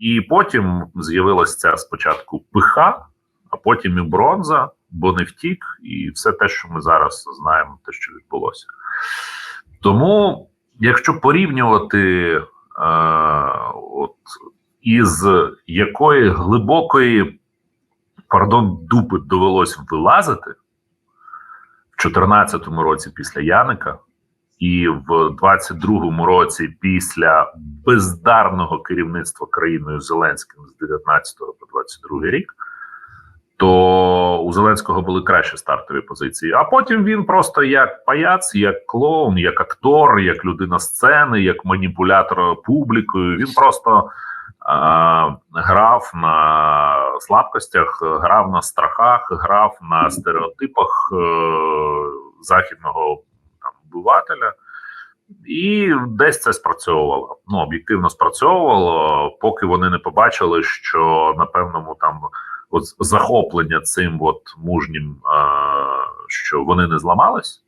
І потім з'явилася ця спочатку пиха, а потім і бронза, бо не втік, і все те, що ми зараз знаємо, те, що відбулося. Тому, якщо порівнювати е, от, із якої глибокої пардон, дупи довелось вилазити в 2014 році після Яника, і в 22-му році після бездарного керівництва країною Зеленським з 19 по 22 рік, то у Зеленського були кращі стартові позиції. А потім він просто як паяц, як клоун, як актор, як людина сцени, як маніпулятор публікою. Він просто грав на слабкостях, грав на страхах, грав на стереотипах е, західного обивателя. І десь це спрацьовувало. Ну, об'єктивно спрацьовувало, поки вони не побачили, що на певному там от захоплення цим от мужнім, е, що вони не зламались.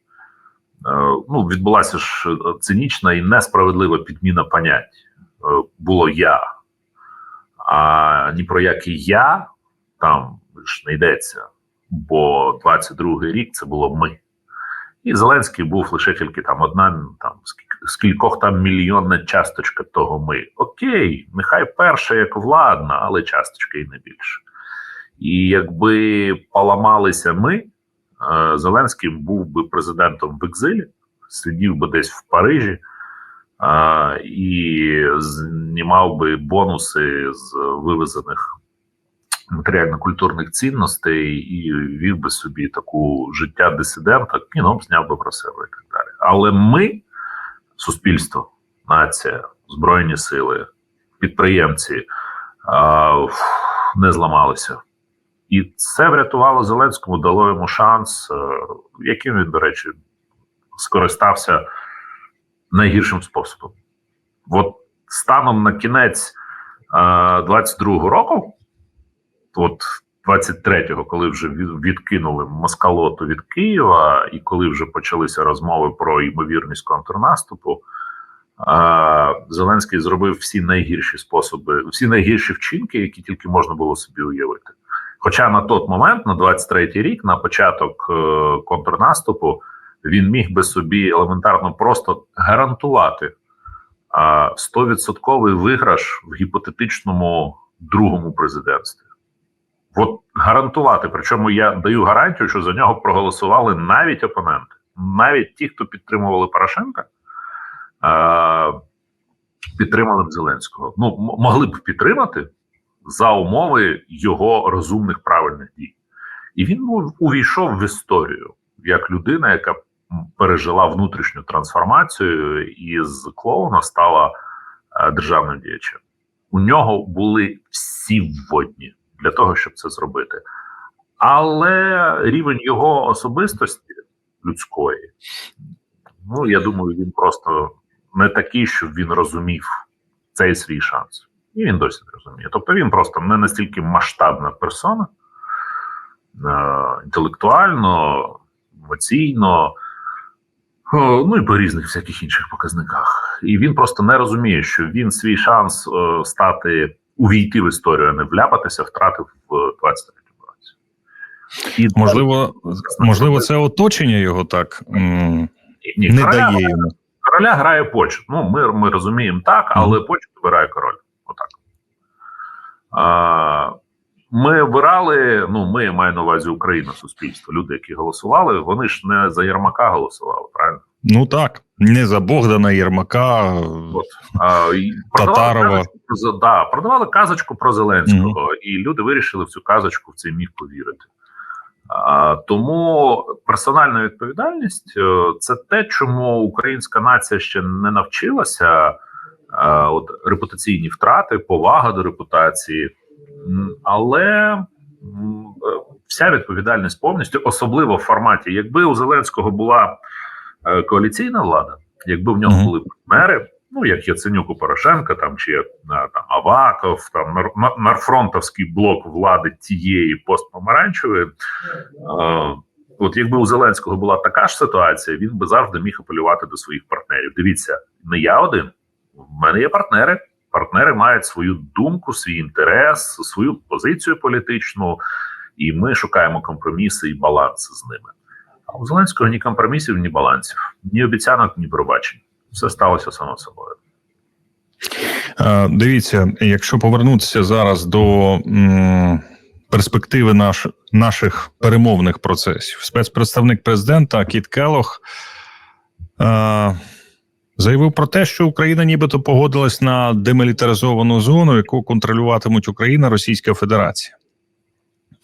Е, ну, відбулася ж цинічна і несправедлива підміна понять. Е, було я, а ні про який я там ж не йдеться, бо 22-й рік це було ми. І Зеленський був лише тільки там одна там з кількох там мільйонна часточка того ми. Окей, нехай перша як владна, але часточка і не більше. І якби поламалися ми, е, Зеленський був би президентом в екзилі, сидів би десь в Парижі а, і знімав би бонуси з вивезених матеріально-культурних цінностей і вів би собі таку життя дисидента, кіном зняв би про себе і так далі. Але ми, суспільство, нація, збройні сили, підприємці а, не зламалися. І це врятувало Зеленському, дало йому шанс, е, яким він, до речі, скористався найгіршим способом. От станом на кінець 22-го року, от 23-го, коли вже відкинули Москалоту від Києва, і коли вже почалися розмови про ймовірність контрнаступу, Зеленський зробив всі найгірші способи, всі найгірші вчинки, які тільки можна було собі уявити. Хоча на той момент, на 23-й рік, на початок е, контрнаступу, він міг би собі елементарно просто гарантувати стовідсотковий виграш в гіпотетичному другому президентстві. От гарантувати. Причому я даю гарантію, що за нього проголосували навіть опоненти, навіть ті, хто підтримували Порошенка, підтримали б Зеленського. Ну, могли б підтримати за умови його розумних правильних дій. І він увійшов в історію як людина, яка пережила внутрішню трансформацію і з клоуна стала е, державним діячем. У нього були всі вводні для того, щоб це зробити. Але рівень його особистості людської, ну я думаю, він просто не такий, щоб він розумів цей свій шанс. І він досі розуміє. Тобто він просто не настільки масштабна персона, е, інтелектуально, емоційно, ну і по різних всяких інших показниках. І він просто не розуміє, що він свій шанс е, стати увійти в історію, а не вляпатися, втратив в 23-му році. І можливо, можливо, це оточення його так ні, не короля, дає йому. Короля грає почет. Ну, ми ми розуміємо так, але mm. почет вибирає король. Отак. А, Ми обирали, ну ми маю на увазі Україна, суспільство. Люди, які голосували, вони ж не за Єрмака голосували, правильно? Ну так, не за Богдана Єрмака, От. А, Татарова. Казочку, да, продавали казочку про Зеленського, mm -hmm. і люди вирішили в цю казочку в цей міг повірити. А, Тому персональна відповідальність е, це те, чому українська нація ще не навчилася. А, от репутаційні втрати, повага до репутації, але вся відповідальність повністю, особливо в форматі, якби у Зеленського була е, коаліційна влада, якби в нього були партнери, ну як Яценюк у Порошенка, там чи там Аваков, там нар нарфронтовський блок влади тієї постпомаранчевої. Е, От якби у Зеленського була така ж ситуація, він би завжди міг апелювати до своїх партнерів. Дивіться, не я один, в мене є партнери. Партнери мають свою думку, свій інтерес, свою позицію політичну, і ми шукаємо компроміси і баланси з ними. А у Зеленського ні компромісів, ні балансів, ні обіцянок, ні пробачень. Все сталося само собою. Е, Дивіться, якщо повернутися зараз до м, перспективи наш, наших перемовних процесів, спецпредставник президента Кіт Келох е, заявив про те, що Україна нібито погодилась на демілітаризовану зону, яку контролюватимуть Україна Російська Федерація.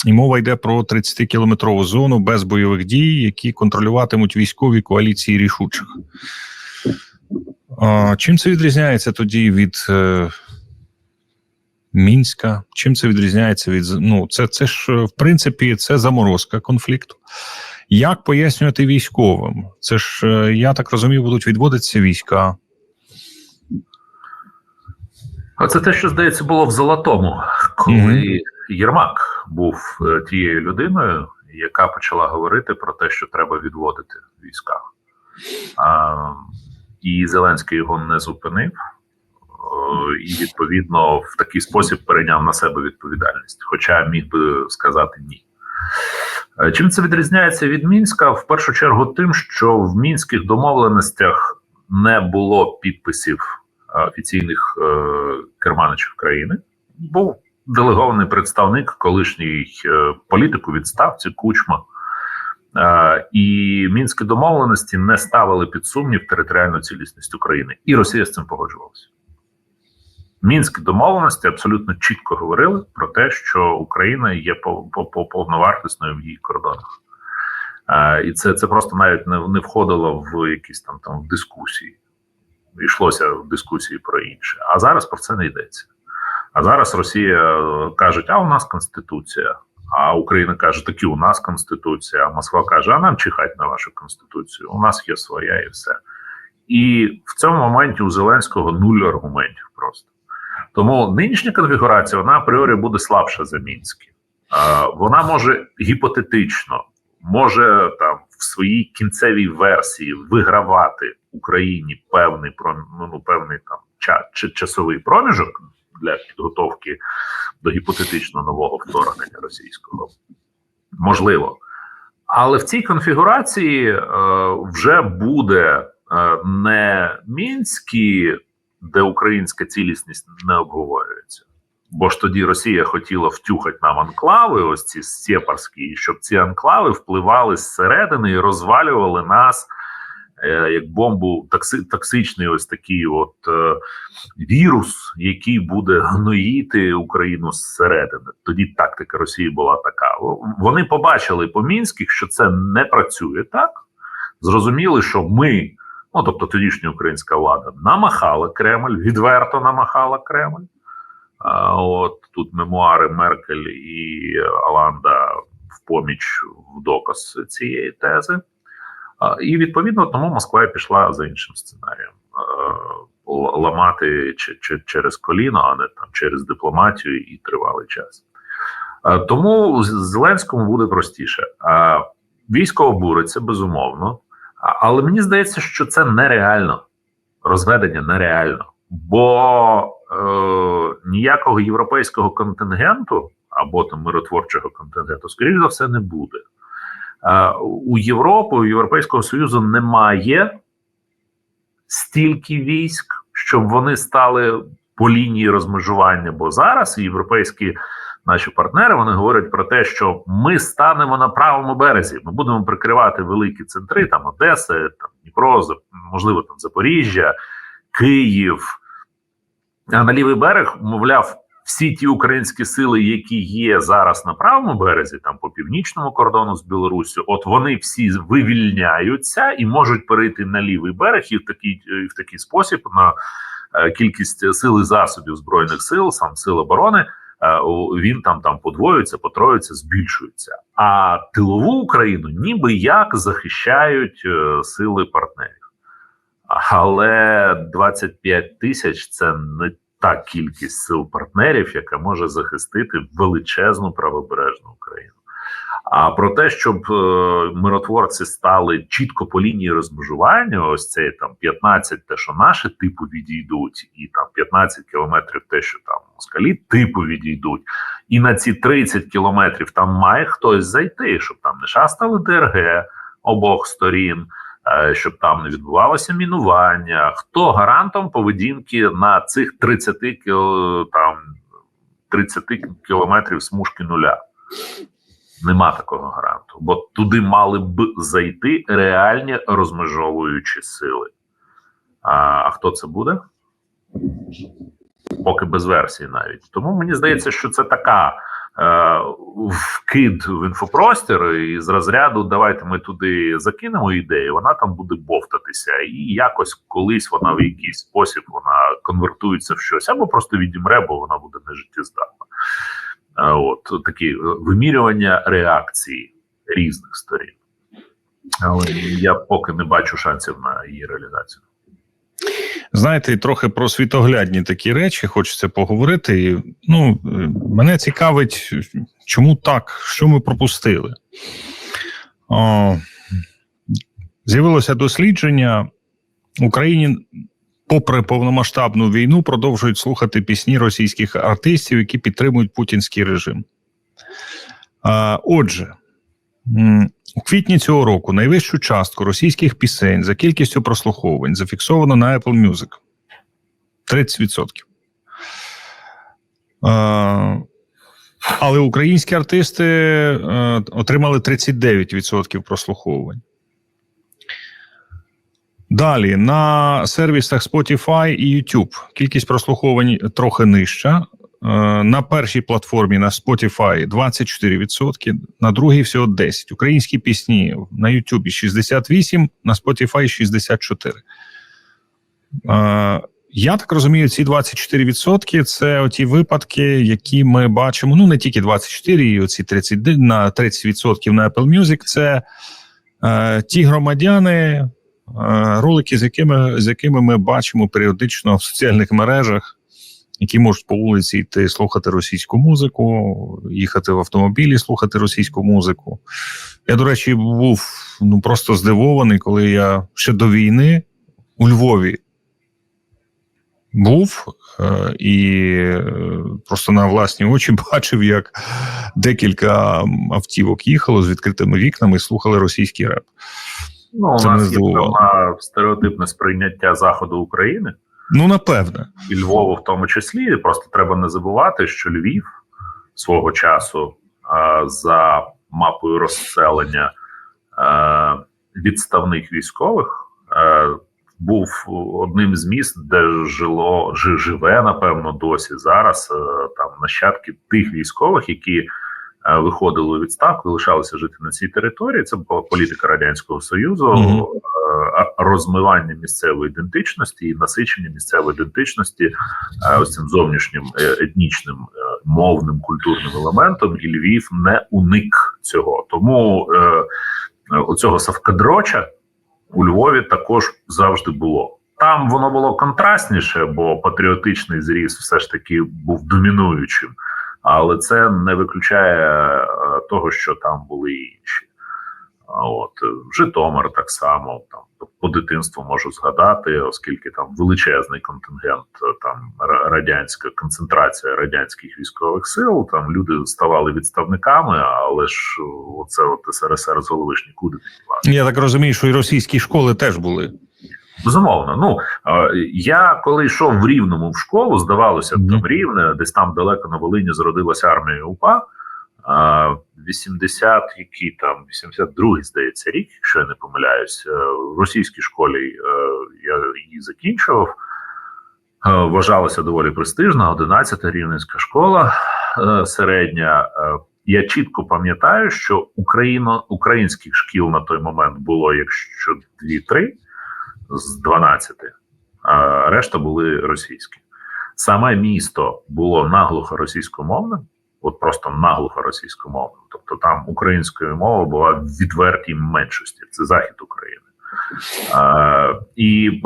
І мова йде про 30-кілометрову зону без бойових дій, які контролюватимуть військові коаліції рішучих. Чим це відрізняється тоді від е, Мінська? Чим це відрізняється від ну, це, це ж в принципі це заморозка конфлікту. Як пояснювати військовим? Це ж е, я так розумію, будуть відводитися війська. А це те, що здається, було в Золотому, коли Єрмак був е, тією людиною, яка почала говорити про те, що треба відводити війська. А, і Зеленський його не зупинив, і відповідно в такий спосіб перейняв на себе відповідальність, хоча міг би сказати ні. Е, Чим це відрізняється від Мінська? В першу чергу, тим, що в мінських домовленостях не було підписів е, офіційних е, керманичів країни. Був делегований представник колишній е, політик у відставці Кучма. І мінські домовленості не ставили під сумнів територіальну цілісність України. І Росія з цим погоджувалася. Мінські домовленості абсолютно чітко говорили про те, що Україна є по- по- по- повновартісною в її кордонах. Е, і це, це просто навіть не, не входило в якісь там, там в дискусії. Йшлося в дискусії про інше. А зараз про це не йдеться. А зараз Росія е, каже, а у нас Конституція. А Україна каже, таки у нас Конституція. А Москва каже, а нам чихать на вашу Конституцію. У нас є своя і все. І в цьому моменті у Зеленського нуль аргументів просто. Тому нинішня конфігурація вона апріорі буде слабша за мінські. Вона може гіпотетично, може там в своїй кінцевій версії вигравати Україні певний про- ну, певний там ча, часовий проміжок для підготовки до гіпотетично нового вторгнення російського. Можливо. Але в цій конфігурації е, вже буде е, не мінські, де українська цілісність не обговорюється. Бо ж тоді Росія хотіла втюхати нам анклави, ось ці сепарські, і щоб ці анклави впливали зсередини і розвалювали нас е, як бомбу, такси, токсичний ось такий от е, вірус, який буде гноїти Україну зсередини. Тоді тактика Росії була така. Вони побачили по мінських, що це не працює так. Зрозуміли, що ми, ну тобто тодішня українська влада, намахала Кремль, відверто намахала Кремль. От тут мемуари Меркель і Аланда в поміч в доказ цієї тези. І відповідно тому Москва пішла за іншим сценарієм. Ламати через коліно, а не там через дипломатію і тривалий час. Тому Зеленському буде простіше. Військо обуриться, безумовно. Але мені здається, що це нереально. Розведення нереально. Бо е, ніякого європейського контингенту або там миротворчого контингенту, скоріш за все, не буде. Е, у Європи, у Європейського Союзу немає стільки військ, щоб вони стали по лінії розмежування. Бо зараз європейські наші партнери вони говорять про те, що ми станемо на правому березі. Ми будемо прикривати великі центри, там Одеса, там Дніпро, можливо, там Запоріжжя, Київ. А на лівий берег, мовляв, всі ті українські сили, які є зараз на правому березі, там по північному кордону з Білоруссю, от вони всі вивільняються і можуть перейти на лівий берег, і в такий, і в такий спосіб на е, кількість сил і засобів збройних сил, сам сил оборони. Е, Він там там подвоюється, потроюється, збільшується. А тилову Україну ніби як захищають е, сили партнерів. Але 25 тисяч це не та кількість сил партнерів, яка може захистити величезну правобережну Україну. А про те, щоб е, миротворці стали чітко по лінії розмежування, ось цей там 15, те, що наші типу відійдуть, і там 15 кілометрів, те, що там москалі типу відійдуть, і на ці 30 кілометрів там має хтось зайти, щоб там не шастали ДРГ обох сторін, е, щоб там не відбувалося мінування. Хто гарантом поведінки на цих 30 кіл, там 30 кілометрів смужки нуля? Нема такого гаранту, бо туди мали б зайти реальні розмежовуючі сили. А, а хто це буде? Поки без версії навіть. Тому мені здається, що це така е, вкид в інфопростір і з розряду давайте ми туди закинемо ідею, вона там буде бовтатися, і якось колись вона в якийсь спосіб вона конвертується в щось, або просто відімре, бо вона буде нежиттєздатна. От такі е, вимірювання реакції різних сторін. Але я поки не бачу шансів на її реалізацію. Знаєте, трохи про світоглядні такі речі хочеться поговорити. Ну, е, мене цікавить, чому так, що ми пропустили. О, з'явилося дослідження в Україні, попри повномасштабну війну, продовжують слухати пісні російських артистів, які підтримують путінський режим. Отже, у квітні цього року найвищу частку російських пісень за кількістю прослуховувань зафіксовано на Apple Music 30%. Е, але українські артисти е, отримали 39% прослуховувань. Далі на сервісах Spotify і YouTube кількість прослуховувань трохи нижча. Е, На першій платформі на Spotify 24%, на другій всього 10%. Українські пісні на YouTube 68%, на Spotify 64%. Е, Я так розумію, ці 24% це оті випадки, які ми бачимо. Ну не тільки 24, і оці 30 на 30% на Apple Music. Це е, ті громадяни, ролики, з якими, з якими ми бачимо періодично в соціальних мережах які можуть по вулиці йти слухати російську музику, їхати в автомобілі, слухати російську музику. Я, до речі, був ну просто здивований, коли я ще до війни у Львові був е, і е, просто на власні очі бачив, як декілька автівок їхало з відкритими вікнами і слухали російський реп. Ну, у Це нас є певна стереотипне сприйняття заходу України. Ну, напевне. і Львову в тому числі. Просто треба не забувати, що Львів свого часу е, за мапою розселення е, відставних військових е, був одним з міст, де жило жи- живе, напевно, досі зараз е, там нащадки тих військових, які. Е, Виходили у відставку, лишалися жити на цій території. Це була політика радянського союзу, Мгм. е, розмивання місцевої ідентичності і насичення місцевої ідентичності е, ось цим зовнішнім етнічним мовним культурним елементом, і Львів не уник цього. Тому оцього савкадроча у Львові також завжди було. Там воно було контрастніше, бо патріотичний зріз все ж таки був домінуючим, але це не виключає е, того, що там були інші. От е, Житомир так само там по дитинству можу згадати, оскільки там величезний контингент, е, там радянська концентрація радянських військових сил. Там люди ставали відставниками, але ж оце от СРСР з голови ж нікуди. Я так розумію, що і російські школи теж були. Безумовно. Ну е, я коли йшов в рівному в школу, здавалося там рівне, десь там далеко на Волині зародилася армія УПА. А 80, який там 82-й, здається, рік, якщо я не помиляюсь, е, в російській школі е, я її закінчував. Вважалася доволі престижна, 11-та рівненська школа середня. Я чітко пам'ятаю, що Україно, українських шкіл на той момент було, якщо 2-3 з 12, а решта були російські. Саме місто було наглухо російськомовним, от просто наглухо російськомовним. Тобто там українською мова була в відвертій меншості. Це захід України. А, і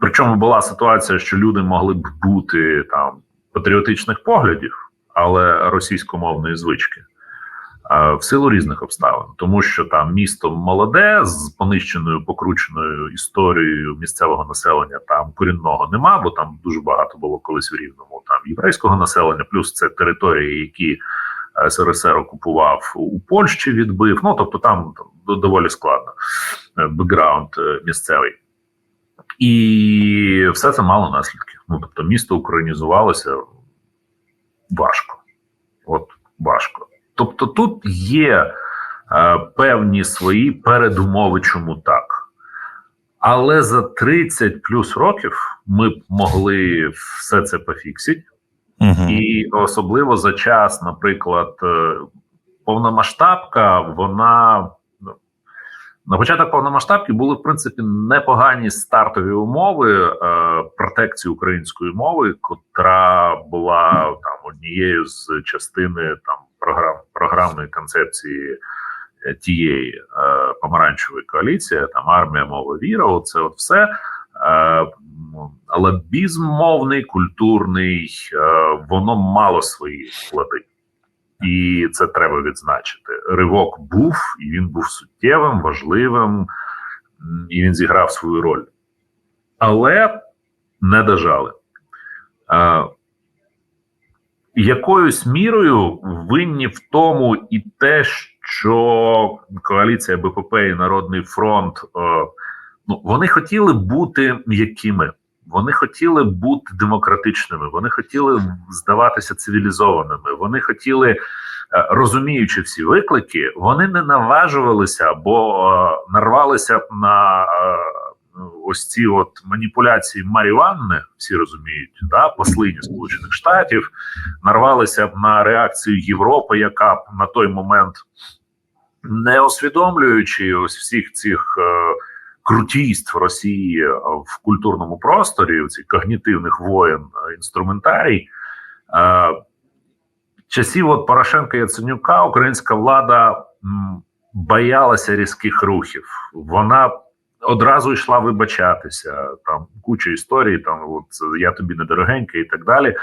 причому була ситуація, що люди могли б бути там патріотичних поглядів, але російськомовної звички. Е, в силу різних обставин, тому що там місто молоде з понищеною покрученою історією місцевого населення там корінного нема, бо там дуже багато було колись в рівному там єврейського населення, плюс це території, які СРСР окупував у Польщі, відбив. Ну тобто там, доволі складно е, бекграунд е, місцевий. І все це мало наслідків. Ну тобто, місто українізувалося важко. От важко. Тобто, тут є е, певні свої передумови, чому так. Але за 30 плюс років ми б могли все це пофіксити. Угу. І особливо за час, наприклад, е, повномасштабка, вона ну, на початок повномасштабки були в принципі непогані стартові умови е, протекції української мови, котра була там однією з частини там програм програмної концепції е, тієї е, помаранчевої коаліції, там армія, мова, віра. Це от все. Е, лобізм мовний, культурний, е, воно мало свої склади. І це треба відзначити. Ривок був, і він був суттєвим, важливим, і він зіграв свою роль. Але не дожали. Якоюсь мірою винні в тому і те, що коаліція БПП і Народний фронт е, ну, вони хотіли бути м'якими, вони хотіли бути демократичними, вони хотіли здаватися цивілізованими, вони хотіли, е, розуміючи всі виклики, вони не наважувалися або е, нарвалися на ось ці от маніпуляції Марі Ванни, всі розуміють, да, послині Сполучених Штатів, нарвалися б на реакцію Європи, яка б на той момент, не усвідомлюючи ось всіх цих. Е, крутійств Росії в культурному просторі, в цих когнітивних воєн е, інструментарій. Е, часів от Порошенка Яценюка українська влада боялася різких рухів. Вона одразу йшла вибачатися. Там куча історій, там от я тобі недорогенька і так далі.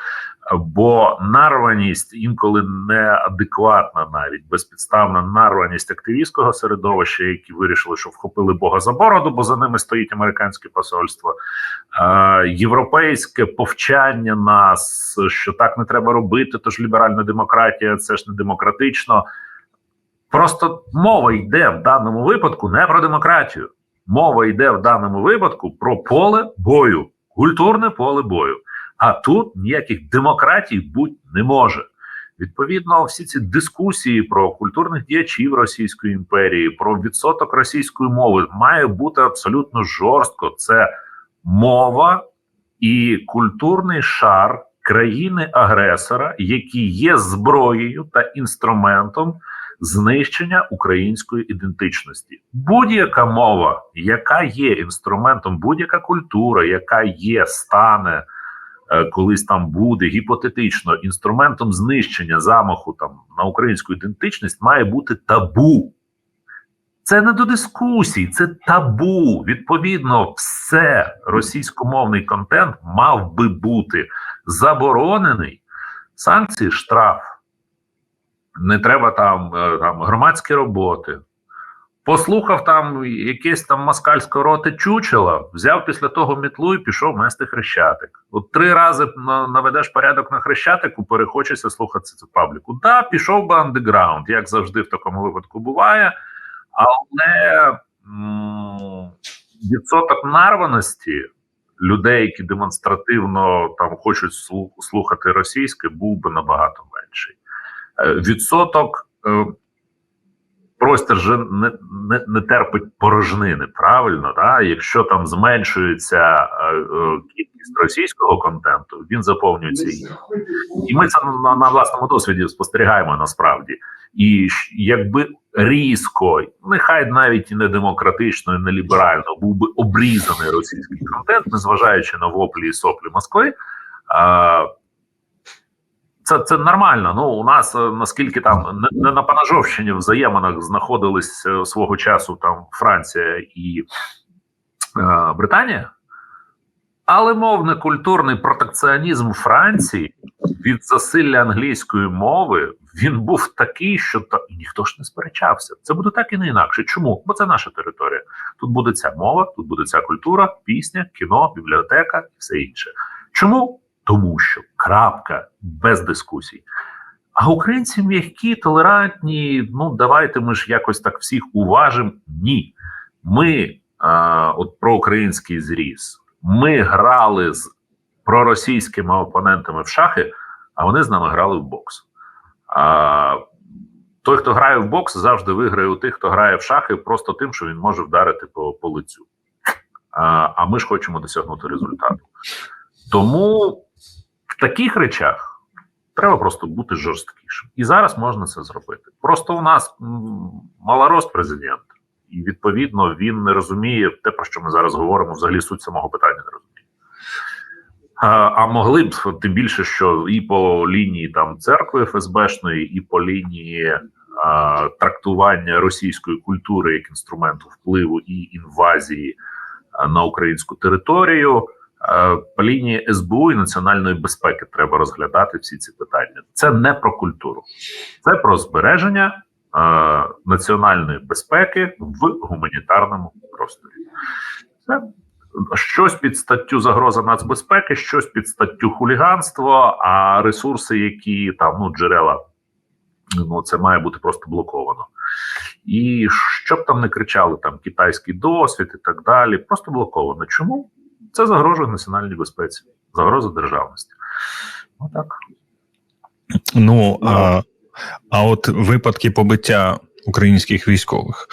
Бо нарваність інколи неадекватна, навіть безпідставна нарваність активістського середовища, які вирішили, що вхопили Бога за бороду, бо за ними стоїть американське посольство, європейське повчання нас, що так не треба робити, тож ліберальна демократія це ж не демократично. Просто мова йде в даному випадку не про демократію. Мова йде в даному випадку про поле бою, культурне поле бою. А тут ніяких демократій бути не може. Відповідно, всі ці дискусії про культурних діячів Російської імперії, про відсоток російської мови має бути абсолютно жорстко. Це мова і культурний шар країни-агресора, які є зброєю та інструментом знищення української ідентичності. Будь-яка мова, яка є інструментом, будь-яка культура, яка є, стане е, колись там буде гіпотетично інструментом знищення замаху там на українську ідентичність, має бути табу. Це не до дискусій, це табу. Відповідно, все російськомовний контент мав би бути заборонений. Санкції штраф. Не треба там, е, там громадські роботи. Послухав там якесь там москальське роти чучело, взяв після того мітлу і пішов мести хрещатик. От три рази наведеш порядок на хрещатику, перехочеться слухати цю пабліку. Да, пішов би андеграунд, як завжди в такому випадку буває, але відсоток нарваності людей, які демонстративно там хочуть слухати російське, був би набагато менший. Е, Відсоток е, простір же не, не, не терпить порожнини, правильно? Да? Якщо там зменшується е, кількість російського контенту, він заповнюється іншим. І ми це на, на власному досвіді спостерігаємо насправді. І якби різко, нехай навіть і не демократично, і не ліберально, був би обрізаний російський контент, незважаючи на воплі і соплі Москви. Це, це нормально. Ну, у нас е, наскільки там не, не на Панажовщині в взаєминах знаходились е, свого часу там Франція і е, Британія, але мовно-культурний протекціонізм Франції від засилля англійської мови він був такий, що та ніхто ж не сперечався. Це буде так і не інакше. Чому? Бо це наша територія. Тут буде ця мова, тут буде ця культура, пісня, кіно, бібліотека і все інше. Чому? Тому що крапка без дискусій. А українці м'які, толерантні. Ну давайте ми ж якось так всіх уважимо. Ні. Ми, а, от про український зріз, ми грали з проросійськими опонентами в шахи, а вони з нами грали в бокс. А, той, хто грає в бокс, завжди виграє у тих, хто грає в шахи, просто тим, що він може вдарити по, по лицю. А, а ми ж хочемо досягнути результату. Тому в таких речах треба просто бути жорсткішим. І зараз можна це зробити. Просто у нас малорост президент, і відповідно він не розуміє те, про що ми зараз говоримо, взагалі суть самого питання не розуміє. А могли б тим більше, що і по лінії там церкви ФСБшної, і по лінії а, трактування російської культури як інструменту впливу і інвазії на українську територію. А, По лінії СБУ і національної безпеки треба розглядати всі ці питання. Це не про культуру, це про збереження е, національної безпеки в гуманітарному просторі. Це щось під статтю загроза нацбезпеки, щось під статтю хуліганство, а ресурси, які там ну джерела, ну це має бути просто блоковано. І щоб там не кричали, там китайський досвід і так далі, просто блоковано. Чому? Це загрожує національній безпеці, загроза державності. Отак. Ну а, а от випадки побиття українських військових,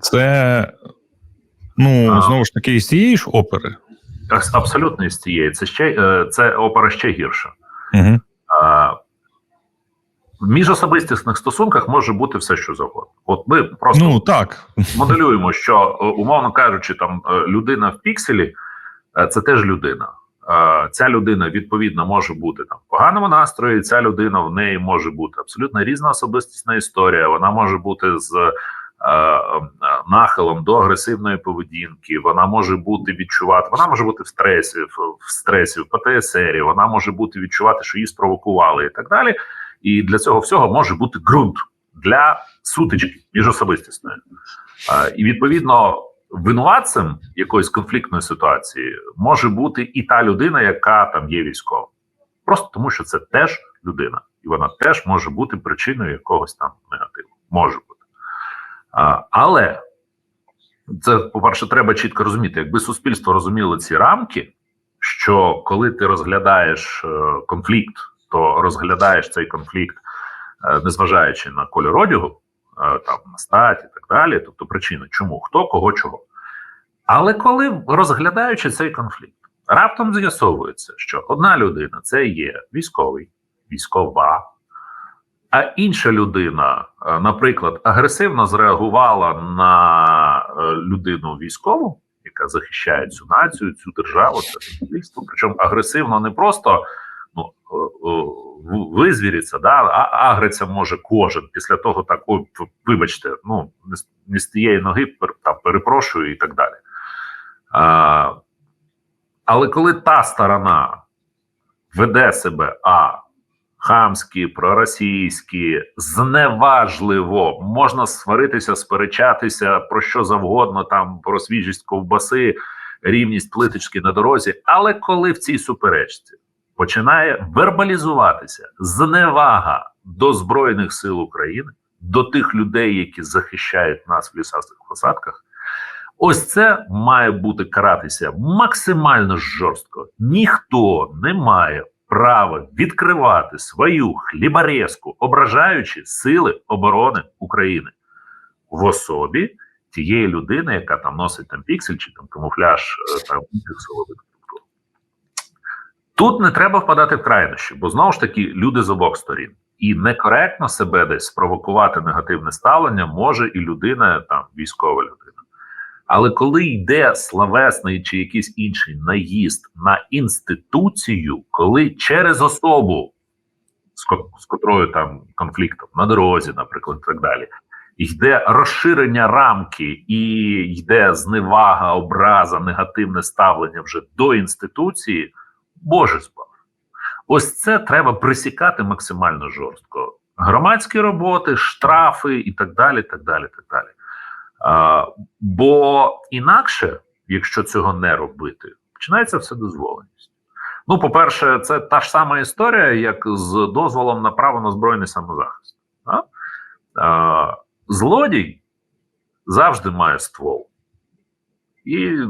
це ну знову ж таки із цієї ж опери. Абсолютно із цієї. Це ще е, це опера ще гірша. Угу. А, в міжособистісних стосунках може бути все, що завгодно. От ми просто Ну так. моделюємо, що е, умовно кажучи, там е, людина в пікселі це теж людина. Е, Ця людина відповідно може бути там в поганому настрої. Ця людина в неї може бути абсолютно різна особистісна історія. Вона може бути з е, е, нахилом до агресивної поведінки. Вона може бути відчувати. Вона може бути в стресі, в, стресі, в ПТСРі. Вона може бути відчувати, що її спровокували, і так далі. І для цього всього може бути ґрунт для сутички міжособистісної. Е, І відповідно винуватцем якоїсь конфліктної ситуації може бути і та людина, яка там є військовим. Просто тому, що це теж людина, і вона теж може бути причиною якогось там негативу. Може бути. А, але це, по-перше, треба чітко розуміти, якби суспільство розуміло ці рамки, що коли ти розглядаєш е, конфлікт, то розглядаєш цей конфлікт, е, незважаючи на кольор одягу, там на статі і так далі, тобто причини, чому, хто, кого, чого. Але коли розглядаючи цей конфлікт, раптом з'ясовується, що одна людина це є військовий, військова, а інша людина, е, наприклад, агресивно зреагувала на е, людину військову, яка захищає цю націю, цю державу, це суспільство. Причому агресивно не просто ну, е, е, визвіриться, да, а агриться може кожен після того, так, ой, вибачте, ну не з- тієї ноги там, перепрошую і так далі. А, але коли та сторона веде себе а хамські, проросійські, зневажливо, можна сваритися, сперечатися про що завгодно, там про свіжість ковбаси, рівність плиточки на дорозі. Але коли в цій суперечці починає вербалізуватися зневага до Збройних сил України, до тих людей, які захищають нас в лісастих посадках, ось це має бути каратися максимально жорстко. Ніхто не має права відкривати свою хлібарезку, ображаючи сили оборони України в особі тієї людини, яка там носить там піксель чи там камуфляж е, там структур. Тут не треба впадати в крайнощі, бо знову ж таки люди з обох сторін. І некоректно себе десь спровокувати негативне ставлення може і людина, там військова людина. Але коли йде славесний чи якийсь інший наїзд на інституцію, коли через особу, з, ко- з котрою там конфліктом на дорозі, наприклад, і так далі, йде розширення рамки і йде зневага, образа, негативне ставлення вже до інституції, Боже збав. Ось це треба присікати максимально жорстко. громадські роботи, штрафи і так далі. так далі, так далі. А, бо інакше, якщо цього не робити, починається вседозволеність. Ну, по-перше, це та ж сама історія, як з дозволом на право на збройний самозахист. А? А, злодій завжди має ствол. І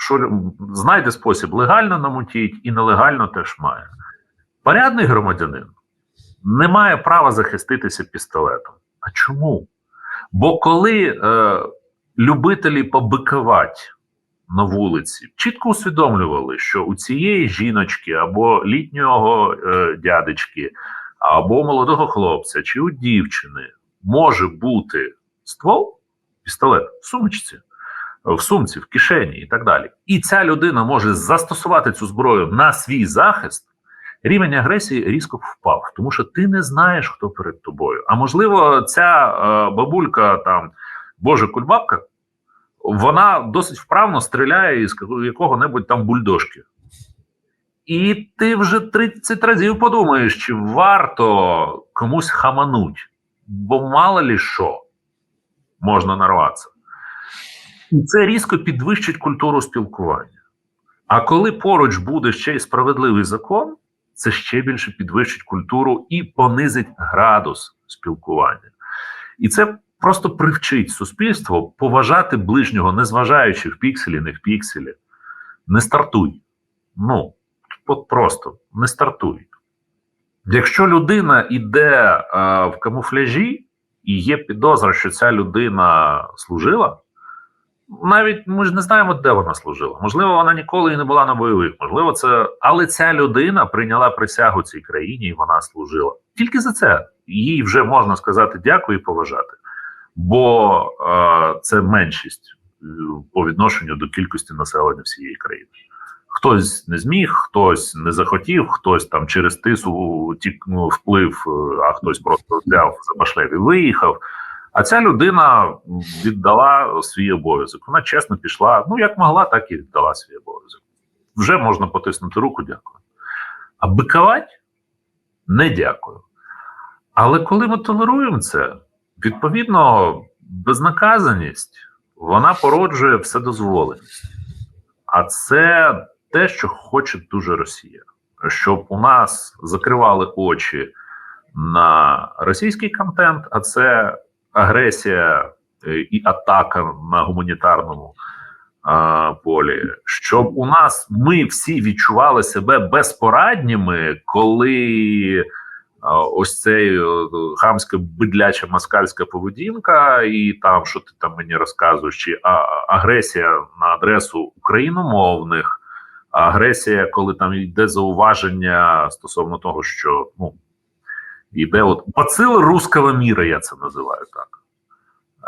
що знайде спосіб легально намутіть і нелегально теж має. Порядний громадянин не має права захиститися пістолетом. А чому? Бо коли е, любителі побикувати на вулиці чітко усвідомлювали, що у цієї жіночки або літнього е, дядечки, або молодого хлопця, чи у дівчини може бути ствол, пістолет в сумочці, в сумці, в кишені і так далі. І ця людина може застосувати цю зброю на свій захист. Рівень агресії різко впав, тому що ти не знаєш, хто перед тобою. А можливо, ця е, бабулька там, Боже кульбабка, вона досить вправно стріляє із якого-небудь там бульдожки. І ти вже 30 разів подумаєш, чи варто комусь хамануть, бо мало лі що можна нарватися. І це різко підвищить культуру спілкування. А коли поруч буде ще й справедливий закон, це ще більше підвищить культуру і понизить градус спілкування. І це просто привчить суспільство поважати ближнього, незважаючи в пікселі, не в пікселі. Не стартуй. Ну, от просто не стартуй. Якщо людина йде а, в камуфляжі і є підозра, що ця людина служила, навіть ми ж не знаємо, де вона служила. Можливо, вона ніколи і не була на бойових. Можливо, це. Але ця людина прийняла присягу цій країні і вона служила. Тільки за це їй вже можна сказати дякую і поважати. Бо е, це меншість е, по відношенню до кількості населення всієї країни. Хтось не зміг, хтось не захотів, хтось там через тису тік, ну, вплив, е, а хтось просто взяв за башлев і виїхав. А ця людина віддала свій обов'язок. Вона чесно пішла. Ну, як могла, так і віддала свій обов'язок. Вже можна потиснути руку, дякую. А бикавать не дякую. Але коли ми толеруємо це, відповідно, безнаказаність вона породжує вседозволеність. А це те, що хоче дуже Росія. Щоб у нас закривали очі на російський контент, а це агресія е, і атака на гуманітарному а, полі, щоб у нас ми всі відчували себе безпорадніми, коли а, ось цей о, хамська бидляча москальська поведінка, і там, що ти там мені розказуєш, чи а, агресія на адресу україномовних, агресія, коли там йде зауваження стосовно того, що ну. Іде от бацили руского міра, я це називаю так.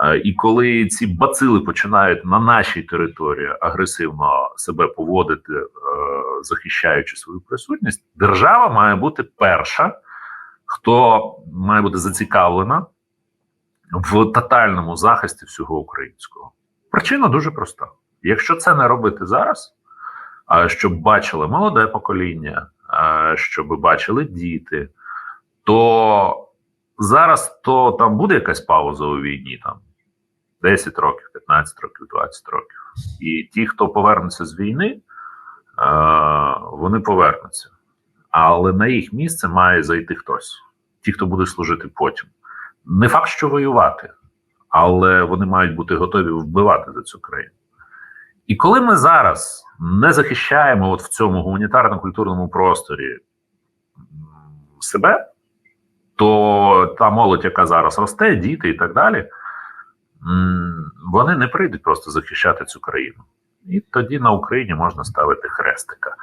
Е, І коли ці бацили починають на нашій території агресивно себе поводити, е, захищаючи свою присутність, держава має бути перша, хто має бути зацікавлена в тотальному захисті всього українського. Причина дуже проста: якщо це не робити зараз, щоб бачили молоде покоління, щоб бачили діти то зараз то там буде якась пауза у війні, там 10 років, 15 років, 20 років. І ті, хто повернеться з війни, е, вони повернуться. Але на їх місце має зайти хтось, ті, хто буде служити потім. Не факт, що воювати, але вони мають бути готові вбивати за цю країну. І коли ми зараз не захищаємо от в цьому гуманітарно-культурному просторі себе, то та молодь, яка зараз росте, діти і так далі, вони не прийдуть просто захищати цю країну. І тоді на Україні можна ставити хрестика.